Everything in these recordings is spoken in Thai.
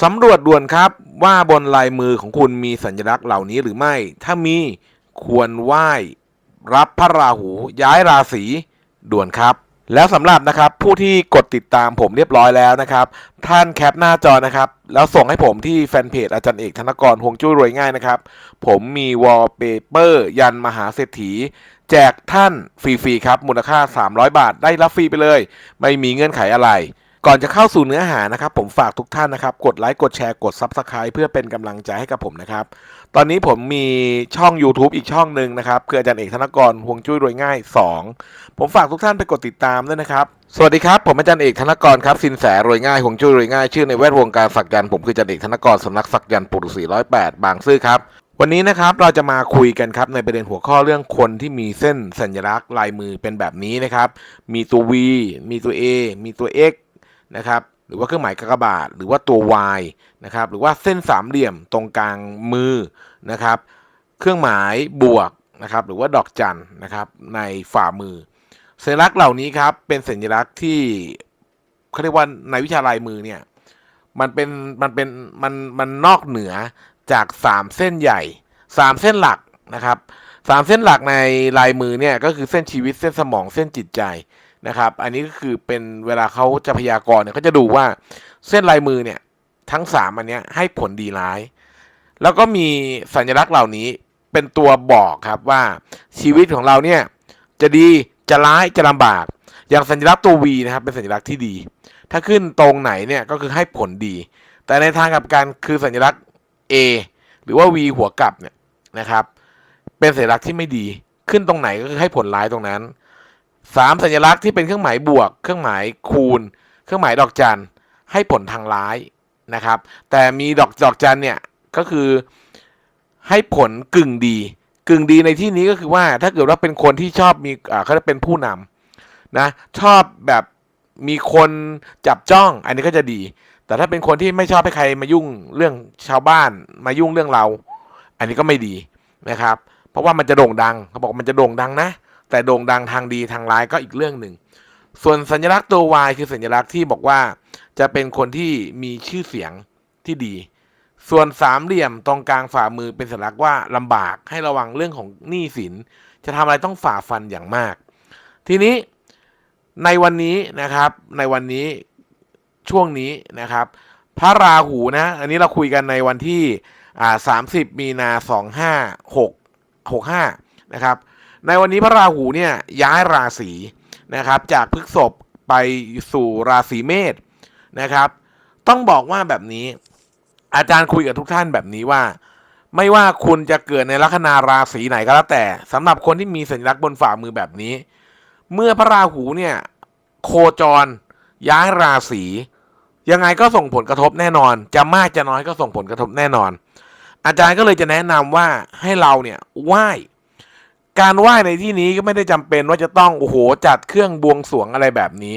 สำรวจด่วนครับว่าบนลายมือของคุณมีสัญลักษณ์เหล่านี้หรือไม่ ถ้ามีควรไหว้รับพระราหูย้ายราศีด่วนครับ แล้วสำหรับนะครับผู้ที่กดติดตามผมเรียบร้อยแล้วนะครับ ท่านแคปหน้าจอนะครับ แล้วส่งให้ผมที่แฟนเพจอาจารย์เอกธนกรหวงจุ้ยรวยง่ายนะครับ ผมมีวอลเปเปอร์ยันมหาเศรษฐี แจกท่านฟรีๆครับมูลค่า 300 บาทได้รับฟรีไปเลย ไม่มีเงื่อนไขอะไร ก่อนจะเข้าสู่เนื้อหานะครับ ผมฝากทุกท่านนะครับ กดไลค์กดแชร์กด Subscribe เพื่อเป็นกำลังใจให้กับผมนะครับ ตอนนี้ผมมีช่อง YouTube อีกช่องหนึ่งนะครับคืออาจารย์เอกธนกรห่วงจุ้ยรวยง่าย 2 ผมฝากทุกท่านไปกดติดตามด้วยนะครับ สวัสดีครับ ผมอาจารย์เอกธนกรครับสินแสรวยง่ายห่วงจุ้ยรวยง่ายชื่อในแวดวงการสักยันต์ผมคืออาจารย์เอกธนกรสำนักสักยันต์ปุรุษีร้อยแปดบางซื่อครับวันนี้นะครับเราจะมาคุยกันครับในประเด็นหัวข้อเรื่องคนที่มีเส้นสัญลักษณ์ลายมือเป็นแบบนี้นะครับ มีตัว V มีตัว A มีตัว X นะครับหรือว่าเครื่องหมายกากบาท หรือว่าตัว Y นะครับหรือว่าเส้นสามเหลี่ยมตรงกลางมือนะครับ เครื่องหมายบวกนะครับหรือว่าดอกจันนะครับในฝ่ามือ สัญลักษณ์เหล่านี้ครับเป็นสัญลักษณ์ที่เขาเรียกว่าในวิชาลายมือเนี่ยมันเป็นมันเป็นมันมันนอกเหนือจากสามเส้นใหญ่สามเส้นหลักนะครับสามเส้นหลักในลายมือเนี่ยก็คือเส้นชีวิตเส้นสมองเส้นจิตใจ นะครับ อันนี้ก็คือเป็นเวลาเขาจะพยากรณ์เนี่ยเขาจะดูว่าเส้นลายมือเนี่ยทั้งสามอันเนี้ยให้ผลดีร้าย แล้วก็มีสัญลักษณ์เหล่านี้เป็นตัวบอกครับว่าชีวิตของเราเนี่ยจะดีจะร้ายจะลำบาก อย่างสัญลักษณ์ตัว V นะครับเป็นสัญลักษณ์ที่ดี ถ้าขึ้นตรงไหนเนี่ยก็คือให้ผลดี แต่ในทางกับกันคือสัญลักษณ์ A หรือว่า V หัวกลับเนี่ยนะครับ เป็นสัญลักษณ์ที่ไม่ดีขึ้นตรงไหนก็คือให้ผลร้ายตรงนั้น สามสัญลักษณ์ที่เป็นเครื่องหมายบวก เครื่องหมายคูณ เครื่องหมายดอกจันให้ผลทางร้ายนะครับ แต่มีดอกดอกจันเนี่ยก็คือให้ผลกึ่งดี กึ่งดีในที่นี้ก็คือว่าถ้าเกิดว่าเป็นคนที่ชอบมีอ่าเขาจะเป็นผู้นำนะชอบแบบมีคนจับจ้องอันนี้ก็จะดี แต่ถ้าเป็นคนที่ไม่ชอบให้ใครมายุ่งเรื่องชาวบ้านมายุ่งเรื่องเรา อันนี้ก็ไม่ดีนะครับ เพราะว่ามันจะโด่งดังเขาบอกมันจะโด่งดังนะ แต่โด่งดังทางดีทางร้ายก็อีกเรื่องหนึ่ง ส่วนสัญลักษณ์ตัว Y คือสัญลักษณ์ที่บอกว่าจะเป็นคนที่มีชื่อเสียงที่ดี ส่วนสามเหลี่ยมตรงกลางฝ่ามือเป็นสัญลักษณ์ว่าลำบากให้ระวังเรื่องของหนี้สิน จะทำอะไรต้องฝ่าฟันอย่างมาก ทีนี้ในวันนี้นะครับ ในวันนี้ช่วงนี้นะครับ พระราหูนะ อันนี้เราคุยกันในวันที่สามสิบมีนาสองห้าหกหกห้านะครับ ในวันนี้พระราหูเนี่ยย้ายราศีนะครับ จากพฤษภไปสู่ราศีเมษนะครับ ต้องบอกว่าแบบนี้ อาจารย์คุยกับทุกท่านแบบนี้ว่า ไม่ว่าคุณจะเกิดในลัคนาราศีไหนก็แล้วแต่สำหรับคนที่มีสัญลักษณ์บนฝ่ามือแบบนี้ เมื่อพระราหูเนี่ยโคจรย้ายราศียังไงก็ส่งผลกระทบแน่นอน จะมากจะน้อยก็ส่งผลกระทบแน่นอน อาจารย์ก็เลยจะแนะนำว่าให้เราเนี่ยไหว้ การไหว้ในที่นี้ก็ไม่ได้จำเป็นว่าจะต้องโอ้โหจัดเครื่องบวงสรวงอะไรแบบนี้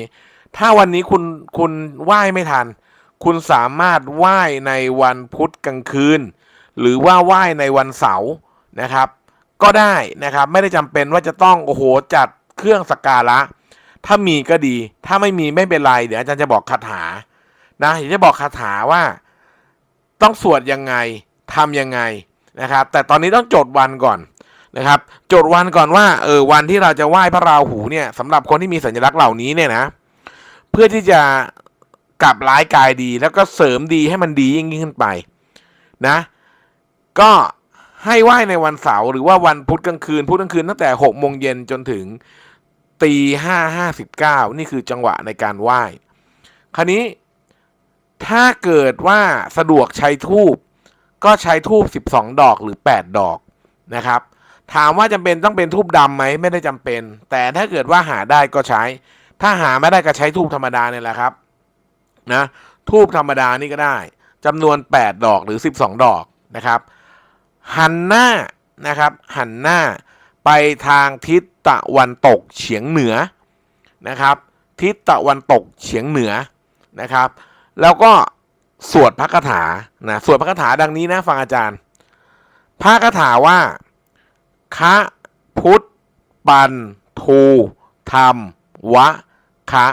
ถ้าวันนี้คุณคุณไหว้ไม่ทัน คุณสามารถไหว้ในวันพุธกลางคืน หรือว่าไหว้ในวันเสาร์นะครับ ก็ได้นะครับไม่ได้จำเป็นว่าจะต้องโอ้โหจัดเครื่องสักการะ ถ้ามีก็ดี ถ้าไม่มีไม่เป็นไรเดี๋ยวอาจารย์จะบอกคาถานะเดี๋ยวจะบอกคาถาว่า ต้องสวดยังไงทำยังไงนะครับ แต่ตอนนี้ต้องจดวันก่อน นะครับจดวันก่อนว่าเออวันที่เราจะไหว้พระราหูเนี่ยสำหรับคนที่มีสัญลักษณ์เหล่านี้เนี่ยนะ เพื่อที่จะกลับร้ายกายดี แล้วก็เสริมดีให้มันดียิ่งขึ้นไปนะ ก็ให้ไหว้ในวันเสาร์หรือว่าวันพุธกลางคืนพุธกลางคืนตั้งแต่หกโมงเย็นจนถึงตีห้าห้าสิบเก้านี่คือจังหวะในการไหว้ คราวนี้ถ้าเกิดว่าสะดวกใช้ทูบก็ใช้ทูบสิบสองดอกหรือแปดดอกนะครับ ถามว่าจำเป็นต้องเป็นทูบดำไหมไม่ได้จำเป็น แต่ถ้าเกิดว่าหาได้ก็ใช้ ถ้าหาไม่ได้ก็ใช้ทูบธรรมดาเนี่ยแหละครับนะทูบธรรมดานี่ก็ได้จำนวน 8 ดอกหรือ 12 ดอกนะครับ หันหน้านะครับ หันหน้าไปทางทิศตะวันตกเฉียงเหนือนะครับ ทิศตะวันตกเฉียงเหนือนะครับ แล้วก็สวดพระคาถานะสวดพระคาถาดังนี้นะฟังอาจารย์ พระคาถาว่า คะพุทธปันทูธรรม วะ คะ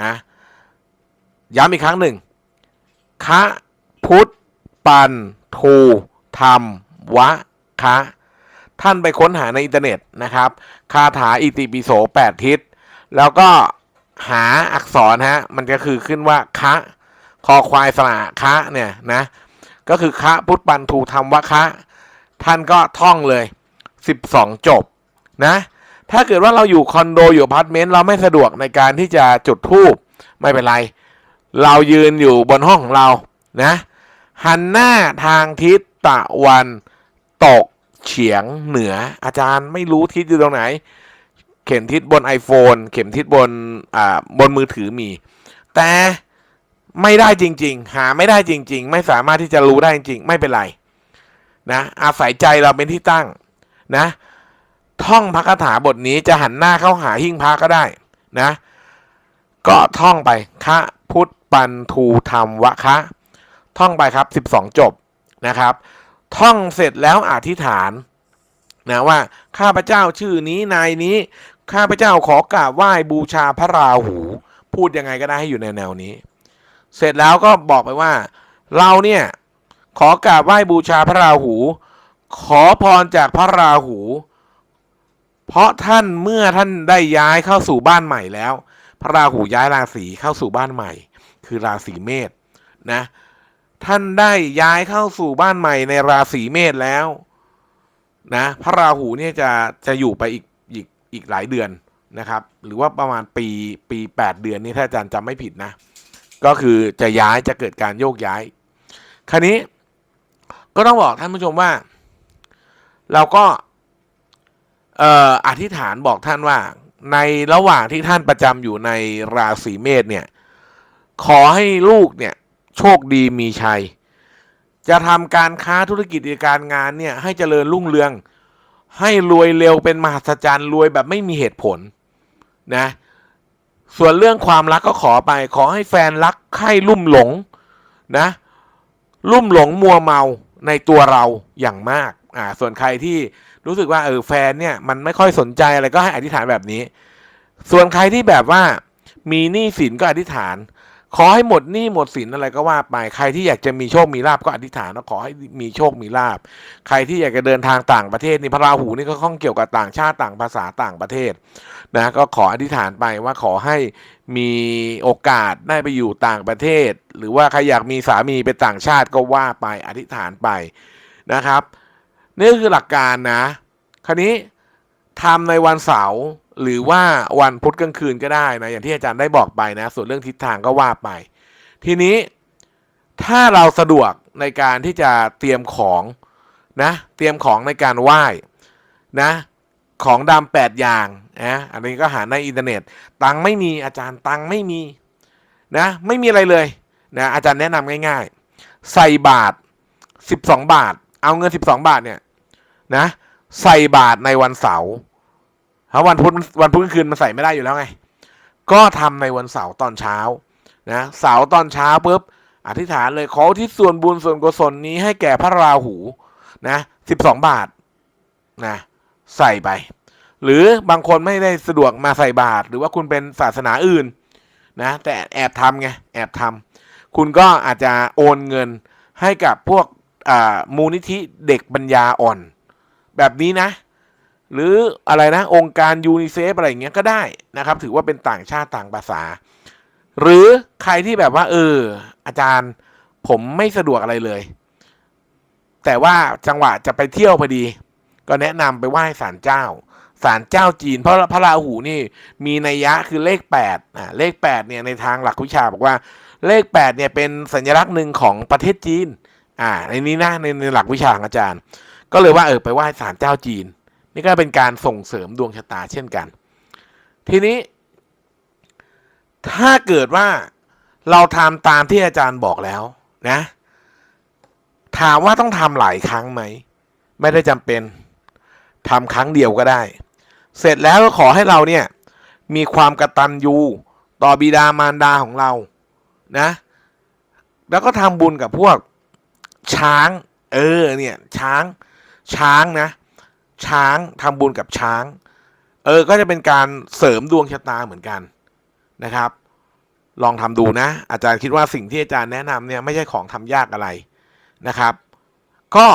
นะย้ำอีกครั้งหนึ่งคะพุทธปันทูธรรม วะ คะ ท่านไปค้นหาในอินเทอร์เน็ตนะครับ คาถาอิติปิโสแปดทิศ แล้วก็หาอักษรฮะ มันก็คือขึ้นว่า คะ คอควายสระคะ เนี่ยนะ ก็คือคะพุทธปันทูธรรม วะ คะ ท่านก็ท่องเลย 12 จบนะ ถ้าเกิดว่าเราอยู่คอนโดอยู่พาร์ตเมนต์เราไม่สะดวกในการที่จะจุดธูปไม่เป็นไร เรายืนอยู่บนห้องของเรานะหันหน้าทางทิศตะวันตกเฉียงเหนืออาจารย์ไม่รู้ทิศอยู่ตรงไหน เข็มทิศบน iPhone เข็มทิศบนอ่าบนมือถือมี แต่ไม่ได้จริง ๆ หาไม่ได้จริง ๆ ไม่สามารถที่จะรู้ได้จริง ๆ ไม่เป็นไรนะอาศัยใจเราเป็นที่ตั้ง นะ ท่องพระคาถาบทนี้จะหันหน้าเข้าหาหิ้งพระก็ได้นะ ก็ท่องไปคะพุทธปันทูธรรมวะคะ ท่องไปครับ 12 จบนะครับ ท่องเสร็จแล้วอธิษฐานนะว่าข้าพเจ้าชื่อนี้นายนี้ ข้าพเจ้าขอกราบไหว้บูชาพระราหู พูดยังไงก็ได้ให้อยู่ในแนวนี้ เสร็จแล้วก็บอกไปว่า เราเนี่ยขอกราบไหว้บูชาพระราหู ขอพรจากพระราหู เพราะท่านเมื่อท่านได้ย้ายเข้าสู่บ้านใหม่แล้ว พระราหูย้ายราศีเข้าสู่บ้านใหม่ คือราศีเมษนะ ท่านได้ย้ายเข้าสู่บ้านใหม่ในราศีเมษแล้ว นะ พระราหูเนี่ยจะจะอยู่ไปอีกอีกอีกหลายเดือนนะครับ หรือว่าประมาณปีปีแปดเดือนนี่ถ้าอาจารย์จำไม่ผิดนะ ก็คือจะย้ายจะเกิดการโยกย้าย คราวนี้ก็ต้องบอกท่านผู้ชมว่า เราก็เอ่ออธิษฐานบอกท่านว่า ในระหว่างที่ท่านประจำอยู่ในราศีเมษเนี่ยขอให้ลูกเนี่ยโชคดีมีชัย จะทำการค้าธุรกิจกิจการงานเนี่ยให้เจริญรุ่งเรือง ให้รวยเร็วเป็นมหัศจรรย์รวยแบบไม่มีเหตุผลนะส่วนเรื่องความรักก็ขอไปขอให้แฟนรักใคร่ลุ่มหลงนะลุ่มหลงมัวเมาในตัวเราอย่างมาก อ่าส่วนใครที่รู้สึกว่าเออแฟนเนี่ยมันไม่ค่อยสนใจอะไรก็ให้อธิษฐานแบบนี้ ส่วนใครที่แบบว่ามีหนี้สินก็อธิษฐาน ขอให้หมดหนี้หมดสินอะไรก็ว่าไป ใครที่อยากจะมีโชคมีลาบก็อธิษฐานว่าขอให้มีโชคมีลาบ ใครที่อยากจะเดินทางต่างประเทศนี่พระราหูนี่ก็ข้องเกี่ยวกับต่างชาติต่างภาษาต่างประเทศนะก็ขออธิษฐานไปว่าขอให้มีโอกาสได้ไปอยู่ต่างประเทศ หรือว่าใครอยากมีสามีเป็นต่างชาติก็ว่าไปอธิษฐานไปนะครับ นี่คือหลักการนะ คราวนี้ทำในวันเสาร์หรือว่าวันพุธกลางคืนก็ได้นะ อย่างที่อาจารย์ได้บอกไปนะ ส่วนเรื่องทิศทางก็ว่าไป ทีนี้ถ้าเราสะดวกในการที่จะเตรียมของนะ เตรียมของในการไหว้นะ ของดำแปดอย่างนะอันนี้ก็หาในอินเทอร์เน็ต ตังไม่มีอาจารย์ตังไม่มีนะ ไม่มีอะไรเลยนะอาจารย์แนะนำง่าย ๆ ใส่บาท 12 บาท เอาเงิน12บสองบาทเนี่ย นะ ใส่บาทในวันเสาร์เพราะวันพุธวันพุธคืนมันใส่ไม่ได้อยู่แล้วไง ก็ทำในวันเสาร์ตอนเช้า นะเสาร์ตอนเช้าปุ๊บอธิษฐานเลยขอที่ส่วนบุญส่วนกุศลนี้ให้แก่พระราหู นะสิบสองบาท นะ ใส่ไป หรือบางคนไม่ได้สะดวกมาใส่บาทหรือว่าคุณเป็นศาสนาอื่น นะ แต่แอบทำไงแอบทำคุณก็อาจจะโอนเงินให้กับพวก มูลนิธิเด็กปัญญาอ่อน แบบนี้นะ หรืออะไรนะ องค์การยูนิเซฟอะไรอย่างเงี้ยก็ได้นะครับ ถือว่าเป็นต่างชาติต่างภาษา หรือใครที่แบบว่า เออ อาจารย์ผมไม่สะดวกอะไรเลย แต่ว่าจังหวะจะไปเที่ยวพอดี ก็แนะนำไปไหว้ศาลเจ้าศาลเจ้าจีนเพราะพระราหูนี่มีนัยยะคือเลขแปดอ่าเลขแปดเนี่ยในทางหลักวิชาบอกว่าเลขแปดเนี่ยเป็นสัญลักษณ์หนึ่งของประเทศจีน อ่าในนี้นะในในหลักวิชาของอาจารย์ ก็เลยว่าเออไปไหว้ศาลเจ้าจีน นี่ก็เป็นการส่งเสริมดวงชะตาเช่นกัน ทีนี้ ถ้าเกิดว่าเราทำตามที่อาจารย์บอกแล้วนะ ถามว่าต้องทำหลายครั้งไหม ไม่ได้จำเป็นทำครั้งเดียวก็ได้ เสร็จแล้วก็ขอให้เราเนี่ย มีความกระตัญญูต่อบิดามารดาของเรานะ แล้วก็ทำบุญกับพวก ช้าง เออเนี่ยช้าง ช้างนะ ช้างทำบุญกับช้าง เออ ก็จะเป็นการเสริมดวงชะตาเหมือนกันนะครับ ลองทำดูนะ อาจารย์คิดว่าสิ่งที่อาจารย์แนะนำเนี่ยไม่ใช่ของทำยากอะไรนะครับ ก็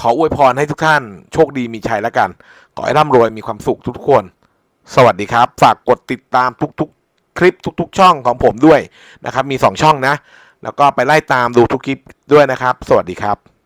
ขออวยพรให้ทุกท่านโชคดีมีชัยแล้วกัน ขอให้ร่ำรวยมีความสุขทุกคน สวัสดีครับ ฝากกดติดตามทุกๆ คลิปทุก ๆ ช่องของผมด้วยนะครับ มี 2 ช่องนะ แล้วก็ไปไล่ตามดูทุกคลิปด้วยนะครับ สวัสดีครับ